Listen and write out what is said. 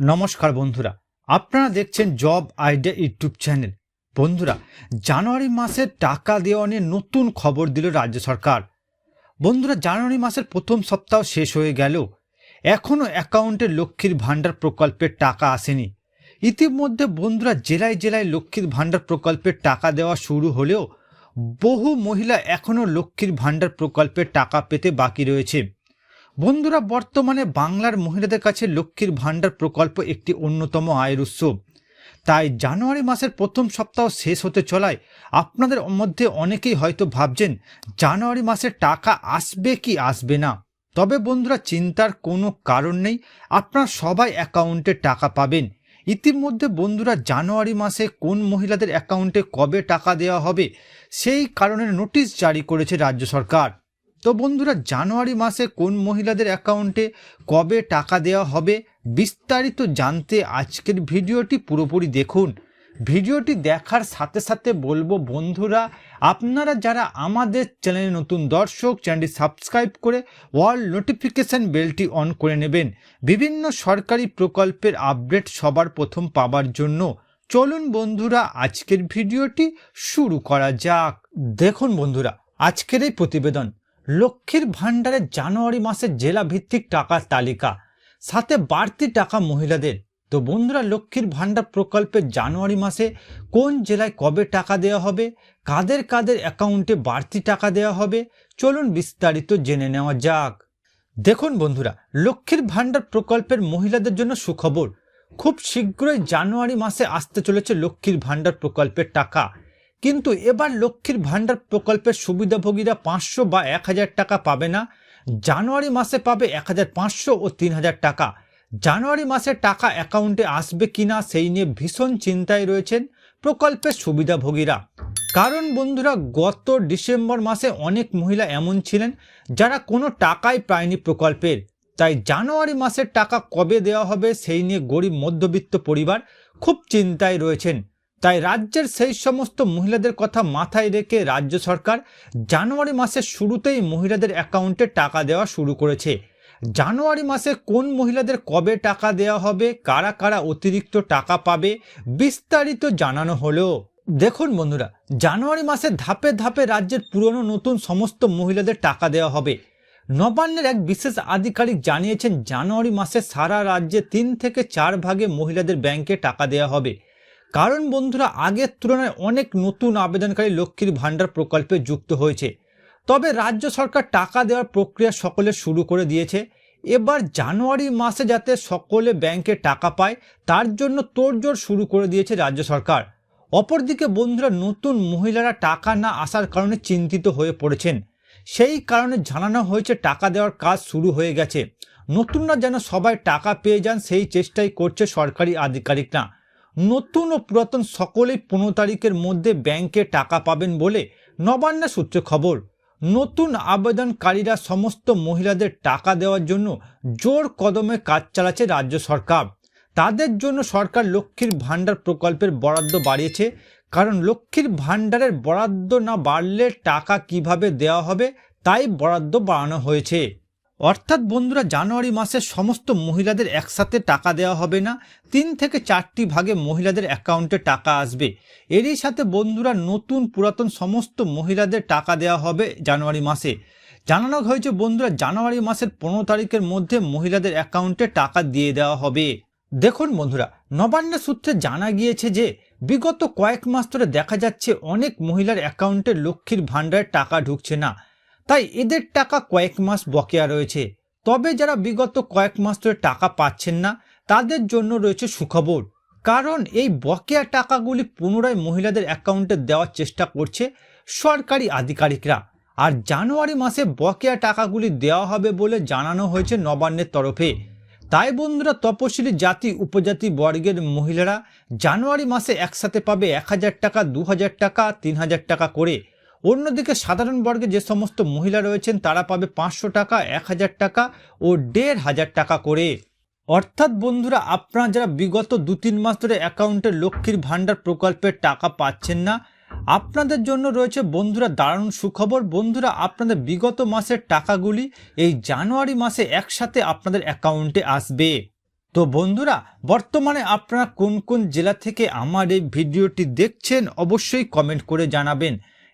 নমস্কার বন্ধুরা, আপনারা দেখছেন জব আইডিয়া ইউটিউব চ্যানেল। বন্ধুরা, জানুয়ারি মাসে টাকা দেওয়া নিয়ে নতুন খবর দিল রাজ্য সরকার। বন্ধুরা, জানুয়ারি মাসের প্রথম সপ্তাহ শেষ হয়ে গেল। এখনও অ্যাকাউন্টে লক্ষ্মীর ভাণ্ডার প্রকল্পের টাকা আসেনি। ইতিমধ্যে বন্ধুরা, জেলায় জেলায় লক্ষ্মীর ভাণ্ডার প্রকল্পের টাকা দেওয়া শুরু হলেও বহু মহিলা এখনও লক্ষ্মীর ভাণ্ডার প্রকল্পের টাকা পেতে বাকি রয়েছে। বন্ধুরা, বর্তমানে বাংলার মহিলাদের কাছে লক্ষ্মীর ভাণ্ডার প্রকল্প একটি অন্যতম আয়ের উৎস। তাই জানুয়ারি মাসের প্রথম সপ্তাহ শেষ হতে চলায় আপনাদের মধ্যে অনেকেই হয়তো ভাবছেন, জানুয়ারি মাসে টাকা আসবে কি আসবে না? তবে বন্ধুরা, চিন্তার কোনো কারণ নেই। আপনারা সবাই অ্যাকাউন্টে টাকা পাবেন। ইতিমধ্যে বন্ধুরা, জানুয়ারি মাসে কোন মহিলাদের অ্যাকাউন্টে কবে টাকা দেওয়া হবে সেই কারণে নোটিশ জারি করেছে রাজ্য সরকার। তো বন্ধুরা, জানুয়ারি মাসে কোন মহিলাদের অ্যাকাউন্টে কবে টাকা দেওয়া হবে বিস্তারিত জানতে আজকের ভিডিওটি পুরোপুরি দেখুন। ভিডিওটি দেখার সাথে সাথে বলব, বন্ধুরা, আপনারা যারা আমাদের চ্যানেলে নতুন দর্শক, চ্যানেলটি সাবস্ক্রাইব করে ওয়াল নোটিফিকেশান বেলটি অন করে নেবেন। বিভিন্ন সরকারি প্রকল্পের আপডেট সবার প্রথম পাবার জন্য। চলুন বন্ধুরা, আজকের ভিডিওটি শুরু করা যাক। দেখুন বন্ধুরা, আজকের এই প্রতিবেদন। লক্ষ্মীর ভাণ্ডারে জানুয়ারি মাসে জেলা ভিত্তিক টাকার তালিকা। সাথে বাড়তি টাকা মহিলাদের। তো বন্ধুরা, লক্ষ্মীর ভাণ্ডার প্রকল্পে জানুয়ারি মাসে কোন জেলায় কবে টাকা দেওয়া হবে? কাদের কাদের অ্যাকাউন্টে বাড়তি টাকা দেওয়া হবে? চলুন বিস্তারিত জেনে নেওয়া যাক। দেখুন বন্ধুরা, লক্ষ্মীর ভাণ্ডার প্রকল্পের মহিলাদের জন্য সুখবর। খুব শীঘ্রই জানুয়ারি মাসে আসতে চলেছে লক্ষ্মীর ভাণ্ডার প্রকল্পের টাকা। কিন্তু এবার লক্ষ্মীর ভাণ্ডার প্রকল্পের সুবিধাভোগীরা পাঁচশো বা এক হাজার টাকা পাবে না। জানুয়ারি মাসে পাবে এক হাজার পাঁচশো ও তিন হাজার টাকা। জানুয়ারি মাসে টাকা অ্যাকাউন্টে আসবে কিনা সেই নিয়ে ভীষণ চিন্তায় রয়েছেন প্রকল্পের সুবিধাভোগীরা। কারণ বন্ধুরা, গত ডিসেম্বর মাসে অনেক মহিলা এমন ছিলেন যারা কোনো টাকাই পায়নি প্রকল্পের। তাই জানুয়ারি মাসের টাকা কবে দেওয়া হবে সেই নিয়ে গরিব মধ্যবিত্ত পরিবার খুব চিন্তায় রয়েছেন। তাই রাজ্যের সেই সমস্ত মহিলাদের কথা মাথায় রেখে রাজ্য সরকার জানুয়ারি মাসের শুরুতেই মহিলাদের অ্যাকাউন্টে টাকা দেওয়া শুরু করেছে। জানুয়ারি মাসে কোন মহিলাদের কবে টাকা দেওয়া হবে, কারা কারা অতিরিক্ত টাকা পাবে, বিস্তারিত জানানো হলো। দেখুন বন্ধুরা, জানুয়ারি মাসে ধাপে ধাপে রাজ্যের পুরনো নতুন সমস্ত মহিলাদের টাকা দেওয়া হবে। নবান্নের এক বিশেষ আধিকারিক জানিয়েছেন, জানুয়ারি মাসে সারা রাজ্যে তিন থেকে চার ভাগে মহিলাদের ব্যাংকে টাকা দেওয়া হবে। কারণ বন্ধুরা, আগের তুলনায় অনেক নতুন আবেদনকারী লক্ষ্মীর ভাণ্ডার প্রকল্পে যুক্ত হয়েছে। তবে রাজ্য সরকার টাকা দেওয়ার প্রক্রিয়া সকলে শুরু করে দিয়েছে। এবার জানুয়ারি মাসে যাতে সকলে ব্যাংকে টাকা পায়, তার জন্য তোড়জোড় শুরু করে দিয়েছে রাজ্য সরকার। অপরদিকে বন্ধুরা, নতুন মহিলারা টাকা না আসার কারণে চিন্তিত হয়ে পড়েছেন। সেই কারণে জানানো হয়েছে টাকা দেওয়ার কাজ শুরু হয়ে গেছে। নতুনরা যেন সবাই টাকা পেয়ে যান, সেই চেষ্টাই করছে সরকারি আধিকারিকরা। নতুন ও পুরাতন সকলেই পনেরো তারিখের মধ্যে ব্যাংকে টাকা পাবেন বলে নবান্ন সূত্রে খবর। নতুন আবেদনকারীরা সমস্ত মহিলাদের টাকা দেওয়ার জন্য জোর কদমে কাজ চালাচ্ছে রাজ্য সরকার। তাদের জন্য সরকার লক্ষ্মীর ভাণ্ডার প্রকল্পের বরাদ্দ বাড়িয়েছে। কারণ লক্ষ্মীর ভাণ্ডারের বরাদ্দ না বাড়লে টাকা কীভাবে দেওয়া হবে, তাই বরাদ্দ বাড়ানো হয়েছে। অর্থাৎ বন্ধুরা, জানুয়ারি মাসে সমস্ত মহিলাদের একসাথে টাকা দেওয়া হবে না। তিন থেকে চারটি ভাগে মহিলাদের অ্যাকাউন্টে টাকা আসবে। এরই সাথে বন্ধুরা, নতুন পুরাতন সমস্ত মহিলাদের টাকা দেওয়া হবে জানুয়ারি মাসে। জানানো হয়েছে বন্ধুরা, জানুয়ারি মাসের পনেরো তারিখের মধ্যে মহিলাদের অ্যাকাউন্টে টাকা দিয়ে দেওয়া হবে। দেখুন বন্ধুরা, নবান্ন সূত্রে জানা গিয়েছে যে, বিগত কয়েক মাস ধরে দেখা যাচ্ছে অনেক মহিলার অ্যাকাউন্টে লক্ষ্মীর ভাণ্ডারের টাকা ঢুকছে না। তাই এদের টাকা কয়েক মাস বকেয়া রয়েছে। তবে যারা বিগত কয়েক মাস ধরে টাকা পাচ্ছেন না, তাদের জন্য রয়েছে সুখবর। কারণ এই বকেয়া টাকাগুলি পুনরায় মহিলাদের অ্যাকাউন্টে দেওয়ার চেষ্টা করছে সরকারি আধিকারিকরা। আর জানুয়ারি মাসে বকেয়া টাকাগুলি দেওয়া হবে বলে জানানো হয়েছে নবান্নের তরফে। তাই বন্ধুরা, তপশিলি জাতি, উপজাতি বর্গের মহিলারা জানুয়ারি মাসে একসাথে পাবে এক হাজার টাকা, দু হাজার টাকা, তিন হাজার টাকা করে। অন্যদিকে সাধারণ বর্গে যে সমস্ত মহিলা রয়েছেন, তারা পাবে পাঁচশো টাকা, এক হাজার টাকা ও দেড় হাজার টাকা করে। অর্থাৎ বন্ধুরা, আপনারা যারা বিগত দু তিন মাস ধরে অ্যাকাউন্টে লক্ষ্মীর ভাণ্ডার প্রকল্পের টাকা পাচ্ছেন না, আপনাদের জন্য রয়েছে বন্ধুরা দারুণ সুখবর। বন্ধুরা, আপনাদের বিগত মাসের টাকাগুলি এই জানুয়ারি মাসে একসাথে আপনাদের অ্যাকাউন্টে আসবে। তো বন্ধুরা, বর্তমানে আপনারা কোন কোন জেলা থেকে আমার এই ভিডিওটি দেখছেন, অবশ্যই কমেন্ট করে জানাবেন।